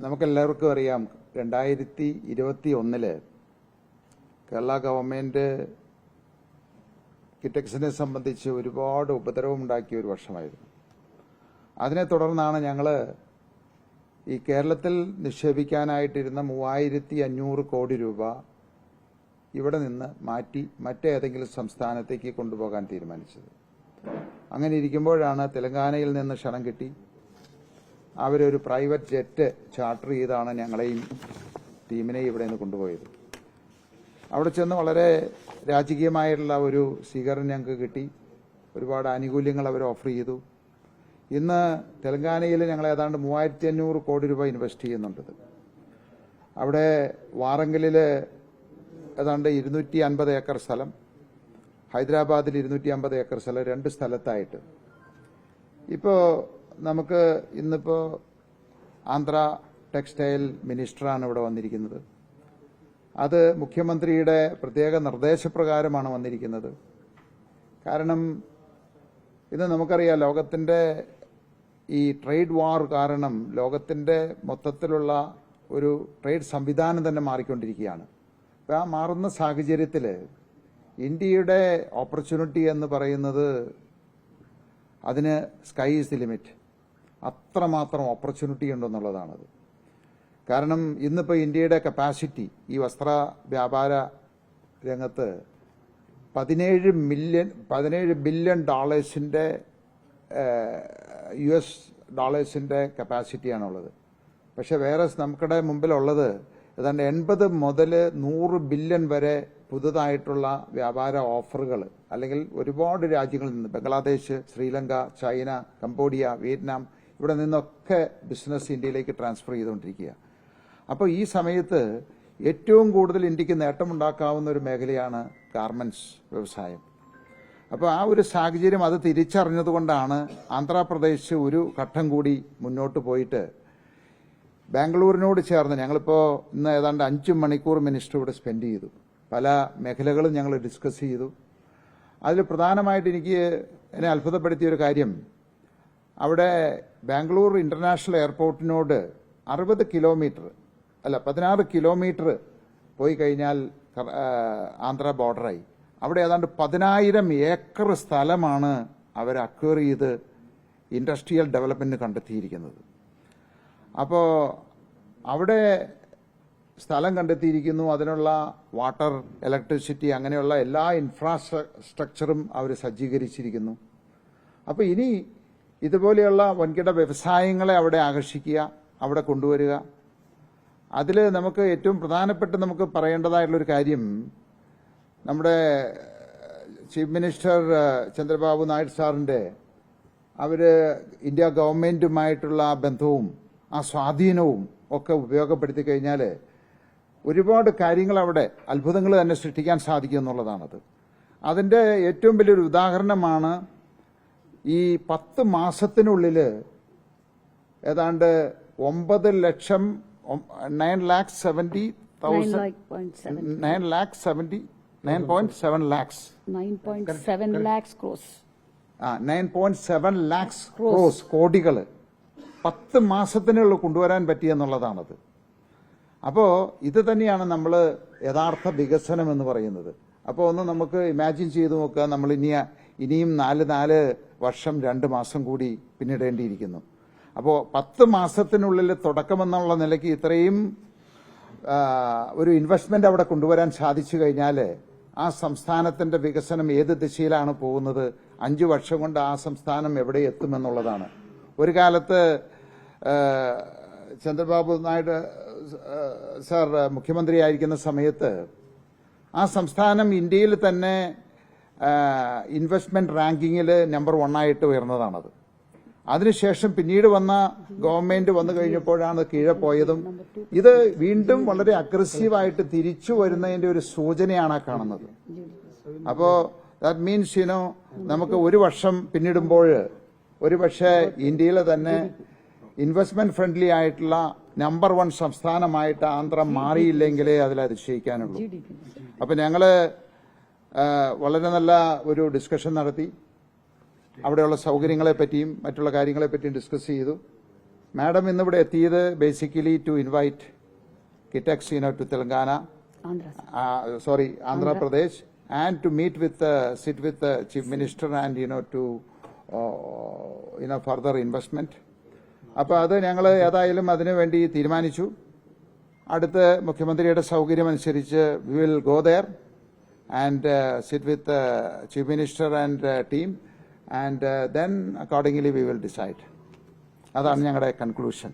നമുക്കെല്ലാവർക്കും അറിയാം രണ്ടായിരത്തി ഇരുപത്തി ഒന്നിൽ കേരള ഗവൺമെന്റ് കിറ്റക്സിനെ സംബന്ധിച്ച് ഒരുപാട് ഉപദ്രവമുണ്ടാക്കിയ ഒരു വർഷമായിരുന്നു. അതിനെ തുടർന്നാണ് ഞങ്ങൾ ഈ കേരളത്തിൽ നിക്ഷേപിക്കാനായിട്ടിരുന്ന മൂവായിരത്തി അഞ്ഞൂറ് കോടി രൂപ ഇവിടെ നിന്ന് മാറ്റി മറ്റേതെങ്കിലും സംസ്ഥാനത്തേക്ക് കൊണ്ടുപോകാൻ തീരുമാനിച്ചത്. അങ്ങനെ ഇരിക്കുമ്പോഴാണ് തെലങ്കാനയിൽ നിന്ന് ക്ഷണം കിട്ടി. അവരൊരു പ്രൈവറ്റ് ജെറ്റ് ചാർട്ടർ ചെയ്താണ് ഞങ്ങളെയും ടീമിനെയും ഇവിടെ നിന്ന് കൊണ്ടുപോയത്. അവിടെ ചെന്ന് വളരെ രാജകീയമായിട്ടുള്ള ഒരു സ്വീകരണം ഞങ്ങൾക്ക് കിട്ടി. ഒരുപാട് ആനുകൂല്യങ്ങൾ അവർ ഓഫർ ചെയ്തു. ഇന്ന് തെലങ്കാനയിൽ ഞങ്ങൾ ഏതാണ്ട് മൂവായിരത്തി അഞ്ഞൂറ് കോടി രൂപ ഇൻവെസ്റ്റ് ചെയ്യുന്നുണ്ട് അവിടെ വാറങ്കലിൽ ഏതാണ്ട് ഇരുന്നൂറ്റി അൻപത് ഏക്കർ സ്ഥലം ഹൈദരാബാദിൽ ഇരുന്നൂറ്റി അമ്പത് ഏക്കർ സ്ഥലം രണ്ട് സ്ഥലത്തായിട്ട്. ഇപ്പോൾ നമുക്ക് ഇന്നിപ്പോൾ ആന്ധ്ര ടെക്സ്റ്റൈൽ മിനിസ്റ്ററാണ് ഇവിടെ വന്നിരിക്കുന്നത്. അത് മുഖ്യമന്ത്രിയുടെ പ്രത്യേക നിർദ്ദേശപ്രകാരമാണ് വന്നിരിക്കുന്നത്. കാരണം ഇത് നമുക്കറിയാം ലോകത്തിന്റെ ഈ ട്രേഡ് വാർ കാരണം ലോകത്തിന്റെ മൊത്തത്തിലുള്ള ഒരു ട്രേഡ് സംവിധാനം തന്നെ മാറിക്കൊണ്ടിരിക്കുകയാണ്. അപ്പോൾ ആ മാറുന്ന സാഹചര്യത്തിൽ ഇന്ത്യയുടെ ഓപ്പർച്യൂണിറ്റി എന്ന് പറയുന്നത് അതിന് സ്കൈ ഈസ് ദി ലിമിറ്റ്. അത്രമാത്രം ഓപ്പർച്യൂണിറ്റി ഉണ്ടെന്നുള്ളതാണത്. കാരണം ഇന്നിപ്പോൾ ഇന്ത്യയുടെ കപ്പാസിറ്റി ഈ വസ്ത്ര വ്യാപാര രംഗത്ത് പതിനേഴ് മില്യൺ പതിനേഴ് ബില്യൺ ഡോളേഴ്സിന്റെ യു എസ് ഡോളേഴ്സിന്റെ കപ്പാസിറ്റിയാണുള്ളത് പക്ഷേ വേറെ നമുക്കിടെ മുമ്പിലുള്ളത് ഏതാണ്ട് എൺപത് മുതൽ നൂറ് ബില്യൺ വരെ പുതുതായിട്ടുള്ള വ്യാപാര ഓഫറുകൾ അല്ലെങ്കിൽ ഒരുപാട് രാജ്യങ്ങളിൽ നിന്ന് Bangladesh Sri Lanka China Cambodia Vietnam ഇവിടെ നിന്നൊക്കെ ബിസിനസ് ഇന്ത്യയിലേക്ക് ട്രാൻസ്ഫർ ചെയ്തുകൊണ്ടിരിക്കുക. അപ്പോൾ ഈ സമയത്ത് ഏറ്റവും കൂടുതൽ ഇന്ത്യയ്ക്ക് നേട്ടമുണ്ടാക്കാവുന്ന ഒരു മേഖലയാണ് ഗാർമെന്റ്സ് വ്യവസായം. അപ്പോൾ ആ ഒരു സാഹചര്യം അത് തിരിച്ചറിഞ്ഞതുകൊണ്ടാണ് ആന്ധ്രാപ്രദേശ് ഒരു ഘട്ടം കൂടി മുന്നോട്ട് പോയിട്ട് ബാംഗ്ലൂരിനോട് ചേർന്ന് ഞങ്ങളിപ്പോൾ ഇന്ന് ഏതാണ്ട് അഞ്ച് മണിക്കൂർ മിനിസ്റ്റർ ഇവിടെ സ്പെൻഡ് ചെയ്തു. പല മേഖലകളും ഞങ്ങൾ ഡിസ്കസ് ചെയ്തു. അതിൽ പ്രധാനമായിട്ട് എനിക്ക് എന്നെ അത്ഭുതപ്പെടുത്തിയ ഒരു കാര്യം അവിടെ ബാംഗ്ലൂർ ഇന്റർനാഷണൽ എയർപോർട്ടിനോട് അറുപത് കിലോമീറ്റർ അല്ല പതിനാറ് കിലോമീറ്റർ പോയി കഴിഞ്ഞാൽ ആന്ധ്ര ബോർഡറായി. അവിടെ ഏതാണ്ട് പതിനായിരം ഏക്കർ സ്ഥലമാണ് അവർ അക്വയർ ചെയ്ത് ഇൻഡസ്ട്രിയൽ ഡെവലപ്മെന്റ് കണ്ടെത്തിയിരിക്കുന്നത്. അപ്പോൾ അവിടെ സ്ഥലം കണ്ടെത്തിയിരിക്കുന്നു അതിനുള്ള വാട്ടർ ഇലക്ട്രിസിറ്റി അങ്ങനെയുള്ള എല്ലാ ഇൻഫ്രാസ്ട്രക്ചറും അവർ സജ്ജീകരിച്ചിരിക്കുന്നു. അപ്പോൾ ഇനി ഇതുപോലെയുള്ള വൻകിട വ്യവസായങ്ങളെ അവിടെ ആകർഷിക്കുക അവിടെ കൊണ്ടുവരിക. അതിൽ നമുക്ക് ഏറ്റവും പ്രധാനപ്പെട്ട് നമുക്ക് പറയേണ്ടതായിട്ടുള്ളൊരു കാര്യം നമ്മുടെ ചീഫ് മിനിസ്റ്റർ ചന്ദ്രബാബു നായിഡു സാറിന്റെ അവർ ഇന്ത്യ ഗവൺമെന്റുമായിട്ടുള്ള ആ ബന്ധവും ആ സ്വാധീനവും ഒക്കെ ഉപയോഗപ്പെടുത്തി കഴിഞ്ഞാൽ ഒരുപാട് കാര്യങ്ങൾ അവിടെ അത്ഭുതങ്ങൾ തന്നെ സൃഷ്ടിക്കാൻ സാധിക്കും എന്നുള്ളതാണത്. അതിന്റെ ഏറ്റവും വലിയൊരു ഉദാഹരണമാണ് ഈ പത്ത് മാസത്തിനുള്ളിൽ ഏതാണ്ട് ഒമ്പത് ലക്ഷം nine lakh seventy thousand 9.7 nine lakh seventy nine point seven lakhs 9.7 lakhs. Crores. ആ nine point seven lakhs crores കോടികൾ പത്ത് മാസത്തിനുള്ളിൽ കൊണ്ടുവരാൻ പറ്റിയെന്നുള്ളതാണത് അപ്പോൾ ഇത് തന്നെയാണ് നമ്മൾ യഥാർത്ഥ വികസനം എന്ന് പറയുന്നത്. അപ്പോൾ ഒന്ന് നമുക്ക് ഇമാജിൻ ചെയ്ത് നോക്കുക. നമ്മൾ ഇനി ഇനിയും നാല് നാല് വർഷം രണ്ട് മാസം കൂടി പിന്നിടേണ്ടിയിരിക്കുന്നു. അപ്പോൾ പത്ത് മാസത്തിനുള്ളിൽ തുടക്കമെന്നുള്ള നിലയ്ക്ക് ഇത്രയും ഒരു ഇൻവെസ്റ്റ്മെന്റ് അവിടെ കൊണ്ടുവരാൻ സാധിച്ചു കഴിഞ്ഞാൽ ആ സംസ്ഥാനത്തിന്റെ വികസനം ഏത് ദിശയിലാണ് പോകുന്നത്? അഞ്ചു വർഷം കൊണ്ട് ആ സംസ്ഥാനം എവിടെ എത്തുമെന്നുള്ളതാണ്. ഒരു കാലത്ത് ചന്ദ്രബാബു നായിഡു സാർ മുഖ്യമന്ത്രിയായിരിക്കുന്ന സമയത്ത് ആ സംസ്ഥാനം ഇന്ത്യയിൽ തന്നെ ഇൻവെസ്റ്റ്മെന്റ് റാങ്കിങ്ങിൽ നമ്പർ വൺ ആയിട്ട് ഉയർന്നതാണത്. അതിനുശേഷം പിന്നീട് വന്ന ഗവൺമെന്റ് വന്നു കഴിഞ്ഞപ്പോഴാണ് കീഴെ പോയതും ഇത് വീണ്ടും വളരെ അഗ്രസീവായിട്ട് തിരിച്ചു വരുന്നതിന്റെ ഒരു സൂചനയാണ് കാണുന്നത്. അപ്പോ ദാറ്റ് മീൻസ് യുനോ നമുക്ക് ഒരു വർഷം പിന്നിടുമ്പോൾ ഒരു പക്ഷേ ഇന്ത്യയിലെ തന്നെ ഇൻവെസ്റ്റ്മെന്റ് ഫ്രണ്ട്ലി ആയിട്ടുള്ള നമ്പർ വൺ സംസ്ഥാനമായിട്ട് ആന്ധ്ര മാറിയില്ലെങ്കിലേ അതിൽ അതിശയിക്കാനുള്ളൂ. അപ്പൊ ഞങ്ങൾ വളരെ നല്ല ഒരു ഡിസ്കഷൻ നടത്തി. അവിടെയുള്ള സൗകര്യങ്ങളെ പറ്റിയും മറ്റുള്ള കാര്യങ്ങളെ പറ്റിയും ഡിസ്കസ് ചെയ്തു. മാഡം ഇന്നിവിടെ എത്തിയത് basically to invite Kitex you know to Telangana sorry Andhra Pradesh and to meet with sit with chief minister and you know to you know further investment അപ്പോൾ അത് ഞങ്ങൾ ഏതായാലും അതിനുവേണ്ടി തീരുമാനിച്ചു. അടുത്ത് മുഖ്യമന്ത്രിയുടെ സൗകര്യമനുസരിച്ച് we will go there and sit with chief minister and team and then accordingly we will decide അതാണ് ഞങ്ങളുടെ കൺക്ലൂഷൻ